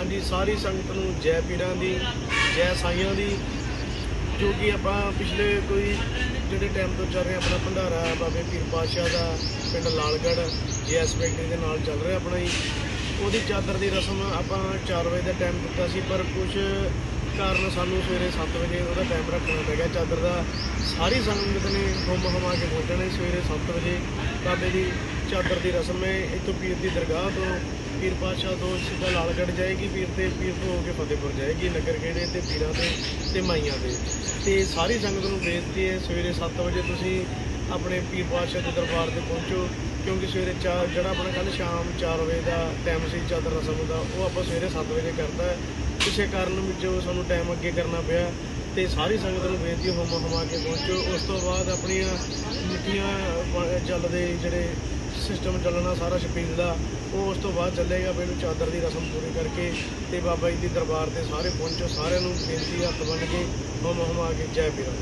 ਹਾਂਜੀ, ਸਾਰੀ ਸੰਗਤ ਨੂੰ ਜੈ ਪੀਰਾਂ ਦੀ, ਜੈ ਸਾਈਆਂ ਦੀ, ਜੋ ਕਿ ਆਪਾਂ ਪਿਛਲੇ ਕੋਈ ਜਿਹੜੇ ਟਾਈਮ ਤੋਂ ਚੱਲ ਰਿਹਾ ਆਪਣਾ ਭੰਡਾਰਾ, ਬਾਬੇ ਪੀਰ ਪਾਤਸ਼ਾਹ ਦਾ, ਪਿੰਡ ਲਾਲਗੜ੍ਹ ਜੀਐਸ ਫੈਕਟਰੀ ਦੇ ਨਾਲ ਚੱਲ ਰਿਹਾ ਆਪਣਾ ਹੀ ਉਹਦੀ ਚਾਦਰ ਦੀ ਰਸਮ ਆਪਾਂ 4 ਵਜੇ ਦਾ ਟਾਈਮ ਦਿੱਤਾ ਸੀ, ਪਰ ਕੁਝ ਕਾਰਨ ਸਾਨੂੰ ਸਵੇਰੇ 7 ਵਜੇ ਉਹਦਾ ਟਾਈਮ ਰੱਖਣਾ ਪੈ ਗਿਆ ਚਾਦਰ ਦਾ। ਸਾਰੀ ਸੰਗਤ ਨੇ ਹੁਮ ਹਮਾ ਕੇ ਪਹੁੰਚਣਾ ਸੀ ਸਵੇਰੇ 7 ਵਜੇ। ਬਾਬੇ ਦੀ ਚਾਦਰ ਦੀ ਰਸਮ ਹੈ। ਇੱਥੋਂ ਪੀਰ ਦੀ ਦਰਗਾਹ ਤੋਂ ਪੀਰ ਪਾਤਸ਼ਾਹ ਤੋਂ ਸਿੱਧਾ ਲਾਲਗੜ੍ਹ ਜਾਏਗੀ। ਪੀਰ ਤੇ ਪੀਰ ਤੋਂ ਹੋ ਕੇ ਫਤਿਹਪੁਰ ਜਾਏਗੀ, ਨਗਰ ਖੇੜੇ ਤੇ ਪੀਰਾਂ ਦੇ ਤੇ ਮਾਈਆਂ ਦੇ। ਤੇ ਸਾਰੀ ਸੰਗਤ ਨੂੰ ਬੇਨਤੀ ਹੈ, ਸਵੇਰੇ 7 ਵਜੇ ਤੁਸੀਂ ਆਪਣੇ ਪੀਰ ਪਾਤਸ਼ਾਹ ਦੇ ਦਰਬਾਰ ਤੇ ਪਹੁੰਚੋ। ਕਿਉਂਕਿ ਸਵੇਰੇ ਚਾਰ, ਜਿਹੜਾ ਆਪਣਾ ਕੱਲ ਸ਼ਾਮ 4 ਵਜੇ ਦਾ ਟਾਈਮ ਸੀ, ਚਾਦਰ ਰਸਮ ਦਾ, ਉਹ ਆਪਾਂ ਸਵੇਰੇ 7 ਵਜੇ ਕਰਦਾ ਹੈ। ਕਿਸੇ ਕਾਰਨ ਵਿੱਚੋਂ ਸਾਨੂੰ ਟਾਈਮ ਅੱਗੇ ਕਰਨਾ ਪਿਆ। ਤੇ ਸਾਰੀ ਸੰਗਤ ਨੂੰ ਬੇਨਤੀ ਹੋਮ ਹਮਾ ਕੇ ਪਹੁੰਚੋ। ਉਸ ਤੋਂ ਬਾਅਦ ਆਪਣੀਆਂ ਮਿੱਠੀਆਂ ਚੱਲਦੇ ਜਿਹੜੇ ਸਿਸਟਮ ਚੱਲਣਾ ਸਾਰਾ ਸ਼ਪੀਲ ਦਾ, ਉਹ ਉਸ ਤੋਂ ਬਾਅਦ ਚੱਲੇਗਾ। ਪਹਿਲਾਂ ਚਾਦਰ ਦੀ ਰਸਮ ਪੂਰੀ ਕਰਕੇ ਤੇ ਬਾਬਾ ਜੀ ਦੇ ਦਰਬਾਰ ਤੇ ਸਾਰੇ ਪਹੁੰਚੋ। ਸਾਰਿਆਂ ਨੂੰ ਬੇਨਤੀ ਹੱਥ ਬੰਨ੍ਹ ਕੇ ਹੋਮ ਹਮਾ ਕੇ ਜੈ ਪੀਰਾਂ